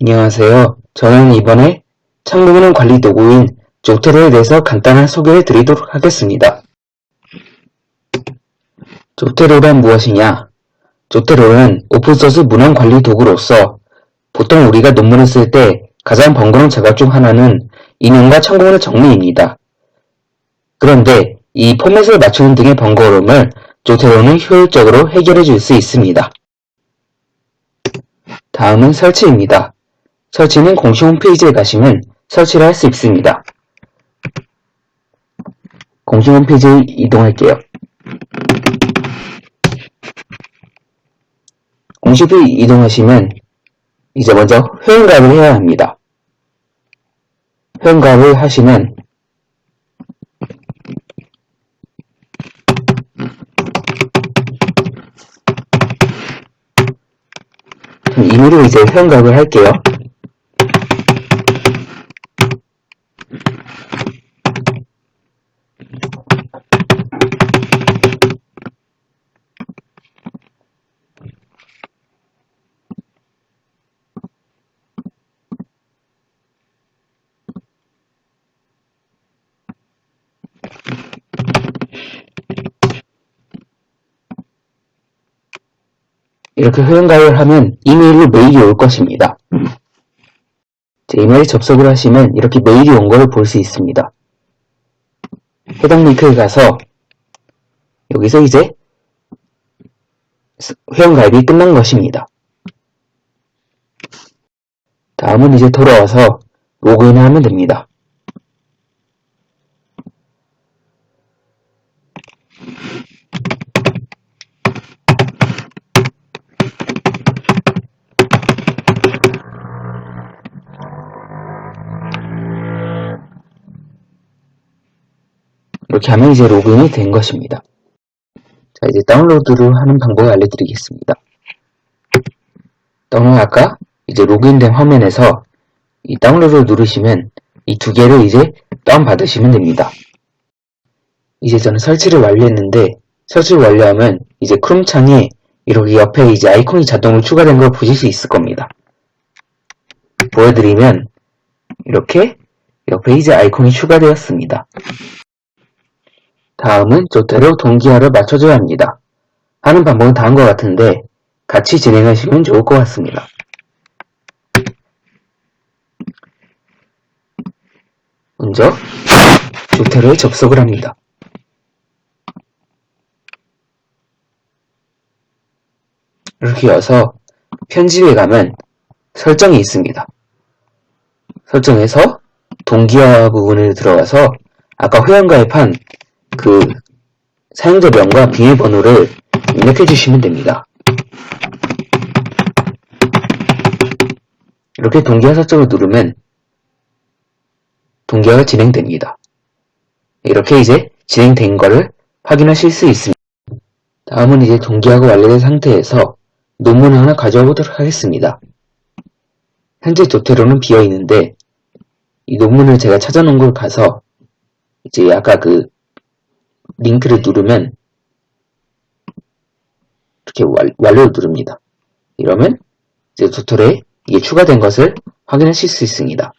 안녕하세요. 저는 이번에 창문은 관리 도구인 조테로에 대해서 간단한 소개를 드리도록 하겠습니다. 조테로란 무엇이냐? 조테로는 오픈소스 문헌 관리 도구로서 보통 우리가 논문을 쓸 때 가장 번거로운 작업 중 하나는 인용과 참고문의 정리입니다. 그런데 이 포맷을 맞추는 등의 번거로움을 조테로는 효율적으로 해결해 줄 수 있습니다. 다음은 설치입니다. 설치는 공식 홈페이지에 가시면 설치를 할 수 있습니다. 공식 홈페이지에 이동할게요. 공식 홈페이지 이동하시면 이제 먼저 회원가입을 해야 합니다. 회원가입을 하시면 이메일로 이제 회원가입을 할게요. 이렇게 회원가입을 하면 이메일로 메일이 올 것입니다. 자, 이메일 접속을 하시면 이렇게 메일이 온 걸 볼 수 있습니다. 해당 링크에 가서 여기서 이제 회원가입이 끝난 것입니다. 다음은 이제 돌아와서 로그인을 하면 됩니다. 이렇게 하면 이제 로그인이 된 것입니다. 자, 이제 다운로드를 하는 방법을 알려드리겠습니다. 다운로드 아까 이제 로그인된 화면에서 이 다운로드를 누르시면 이 두 개를 이제 다운받으시면 됩니다. 이제 저는 설치를 완료했는데 설치를 완료하면 이제 크롬 창에 이렇게 옆에 이제 아이콘이 자동으로 추가된 걸 보실 수 있을 겁니다. 보여드리면 이렇게 옆에 이제 아이콘이 추가되었습니다. 다음은 조테로 동기화를 맞춰줘야 합니다. 하는 방법은 다음과 같은데 같이 진행하시면 좋을 것 같습니다. 먼저 조테로에 접속을 합니다. 이렇게 와서 편집에 가면 설정이 있습니다. 설정에서 동기화 부분에 들어가서 아까 회원가입한 그 사용자명과 비밀번호를 입력해 주시면 됩니다. 이렇게 동기화 설정을 누르면 동기화가 진행됩니다. 이렇게 이제 진행된 거를 확인하실 수 있습니다. 다음은 이제 동기화가 완료된 상태에서 논문을 하나 가져와 보도록 하겠습니다. 현재 조테로는 비어 있는데 이 논문을 제가 찾아놓은 걸 가서 이제 아까 그 링크를 누르면 이렇게 완료를 누릅니다. 이러면 이제 도토에 이게 추가된 것을 확인하실 수 있습니다.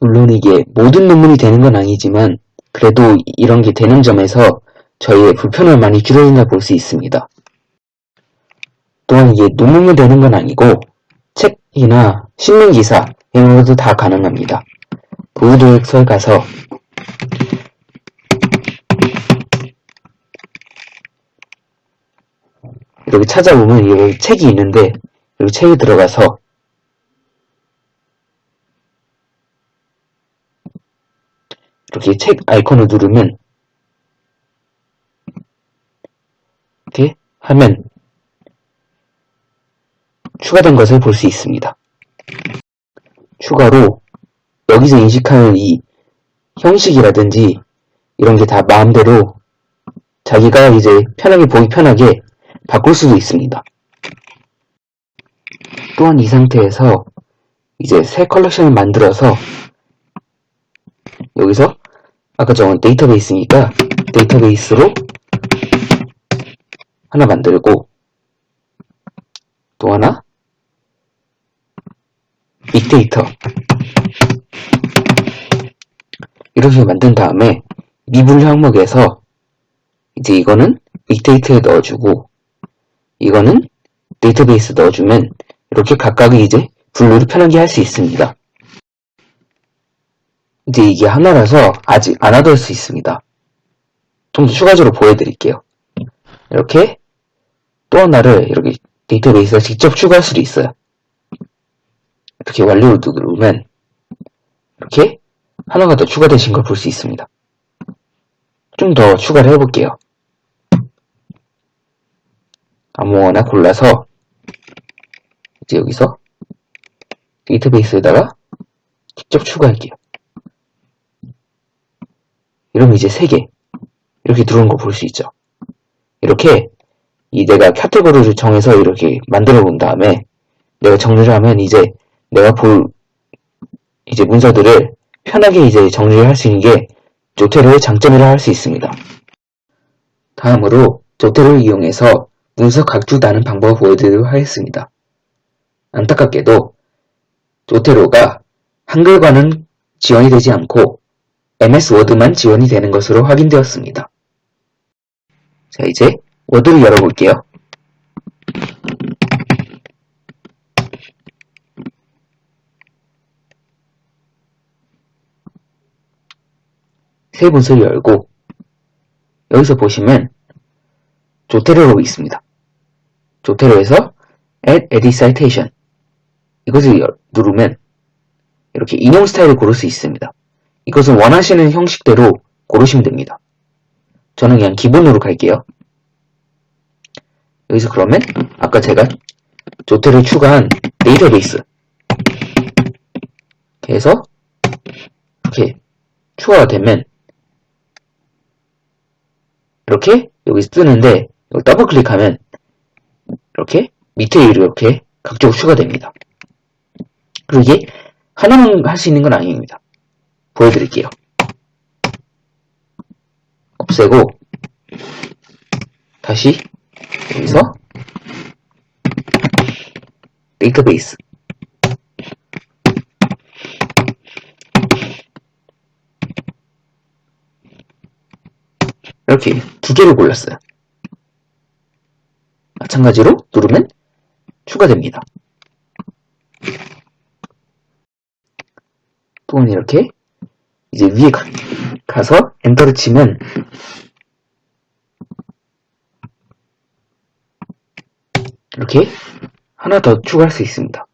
물론 이게 모든 논문이 되는 건 아니지만 그래도 이런 게 되는 점에서 저희의 불편을 많이 줄여준다 볼 수 있습니다. 또한 이게 논문만 되는 건 아니고 책이나 신문기사 이런 것도 다 가능합니다. 부도액서에 가서 여기 찾아보면 여기 책이 있는데 여기 책에 들어가서 이렇게 책 아이콘을 누르면 이렇게 하면 추가된 것을 볼 수 있습니다. 추가로 여기서 인식하는 이 형식이라든지 이런 게 다 마음대로 자기가 이제 편하게 보기 편하게 바꿀 수도 있습니다. 또한 이 상태에서 이제 새 컬렉션을 만들어서 여기서 아까 정한 데이터베이스니까 데이터베이스로 하나 만들고 또 하나 빅데이터 이렇게 만든 다음에 미분 항목에서 이제 이거는 빅데이터에 넣어주고 이거는 데이터베이스 넣어주면 이렇게 각각의 이제 분류를 편하게 할 수 있습니다. 이제 이게 하나라서 아직 안 하도할 수 있습니다. 좀 더 추가적으로 보여드릴게요. 이렇게 또 하나를 이렇게 데이터베이스에 직접 추가할 수도 있어요. 이렇게 완료를 누르면 이렇게 하나가 더 추가되신 걸 볼 수 있습니다. 좀 더 추가를 해볼게요. 아무거나 골라서 이제 여기서 데이터베이스에다가 직접 추가할게요. 이러면 이제 3개 이렇게 들어온 거 볼 수 있죠. 이렇게 이 내가 카테고리를 정해서 이렇게 만들어 본 다음에 내가 정리를 하면 이제 내가 볼 이제 문서들을 편하게 이제 정리를 할 수 있는 게 조테로의 장점이라 할 수 있습니다. 다음으로 조테로를 이용해서 문서 각주다는 방법을 보여드리도록 하겠습니다. 안타깝게도 조테로가 한글과는 지원이 되지 않고 MS 워드만 지원이 되는 것으로 확인되었습니다. 자, 이제 워드를 열어볼게요. 새 문서를 열고 여기서 보시면 조테로로 있습니다. 조테로에서 Add Edit Citation 이것을 열- 누르면 이렇게 인용 스타일을 고를 수 있습니다. 이것은 원하시는 형식대로 고르시면 됩니다. 저는 그냥 기본으로 갈게요. 여기서 그러면 아까 제가 조테를 추가한 데이터베이스 해서 이렇게 추가가 되면 이렇게 여기 뜨는데 여기 더블 클릭하면 이렇게 밑에 이렇게 각적으로 추가됩니다. 그리고 이게 하나만 할 수 있는 건 아닙니다. 보여드릴게요. 없애고 다시 여기서 데이터베이스 이렇게 두 개를 골랐어요. 마찬가지로 누르면 추가됩니다. 또는 이렇게 이제 위에 가, 가서 엔터를 치면 이렇게 하나 더 추가할 수 있습니다.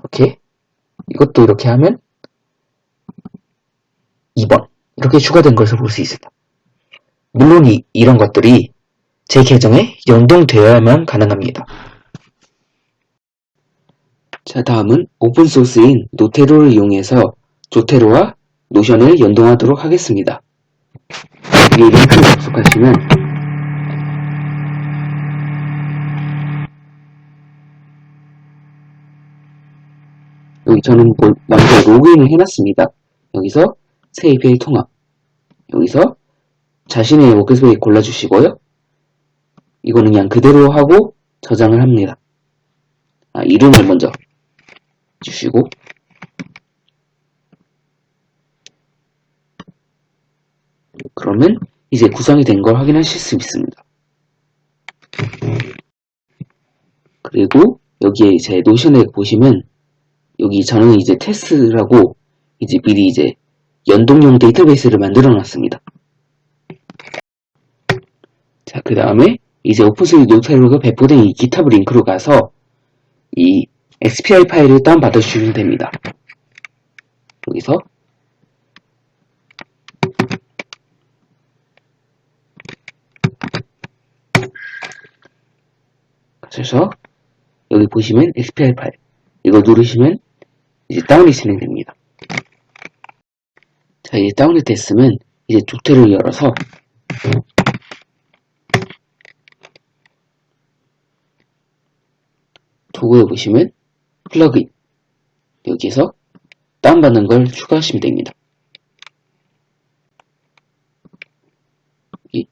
이렇게 이것도 이렇게 하면 2번 이렇게 추가된 것을 볼 수 있습니다. 물론 이, 이런 것들이 제 계정에 연동되어야만 가능합니다. 자 다음은 오픈소스인 노테로를 이용해서 조테로와 노션을 연동하도록 하겠습니다. 이 링크를 접속하시면 여기 저는 뭐- 먼저 로그인을 해놨습니다. 여기서 새 API 통합 여기서 자신의 워크스페이스 골라주시고요. 이거는 그냥 그대로 하고 저장을 합니다. 아, 이름을 먼저 주시고 그러면 이제 구성이 된 걸 확인하실 수 있습니다. 그리고 여기에 이제 노션에 보시면 여기 저는 이제 테스트라고 이제 미리 이제 연동용 데이터베이스를 만들어 놨습니다. 자, 그 다음에 이제 오픈소스 노트로가 배포된 이 기타브 링크로 가서 이 XPI 파일을 다운받아 주시면 됩니다. 여기서 그래서 여기 보시면 XPI 파일 이거 누르시면 이제 다운이 진행됩니다. 자, 이제 다운이 됐으면 이제 두테를 열어서 도구에 보시면 플러그인 여기에서 다운받는 걸 추가하시면 됩니다. 이렇게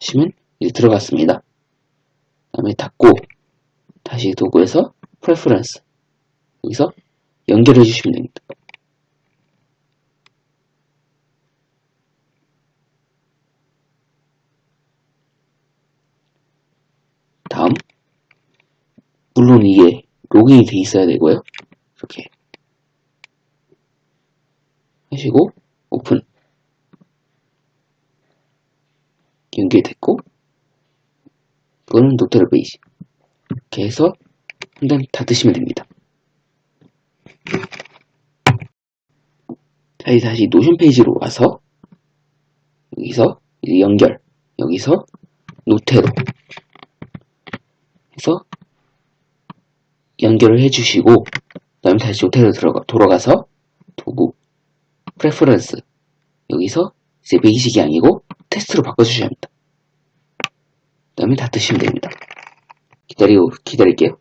하시면 이제 들어갔습니다. 그 다음에 닫고 다시 도구에서 프레퍼런스 여기서 연결해 주시면 됩니다. 물론 이게 로그인이 돼 있어야 되고요. 이렇게 하시고 오픈 연결됐고 이거는 노트를 페이지 이렇게 해서 한단 닫으시면 됩니다. 자, 이제 다시 노션 페이지로 와서 여기서 연결 여기서 노트로 해서 연결을 해주시고 그 다음에 다시 노트로 들어가, 돌아가서 도구 프레퍼런스 여기서 이제 베이직이 아니고 테스트로 바꿔주셔야 합니다. 그 다음에 닫으시면 됩니다. 기다리고 기다릴게요.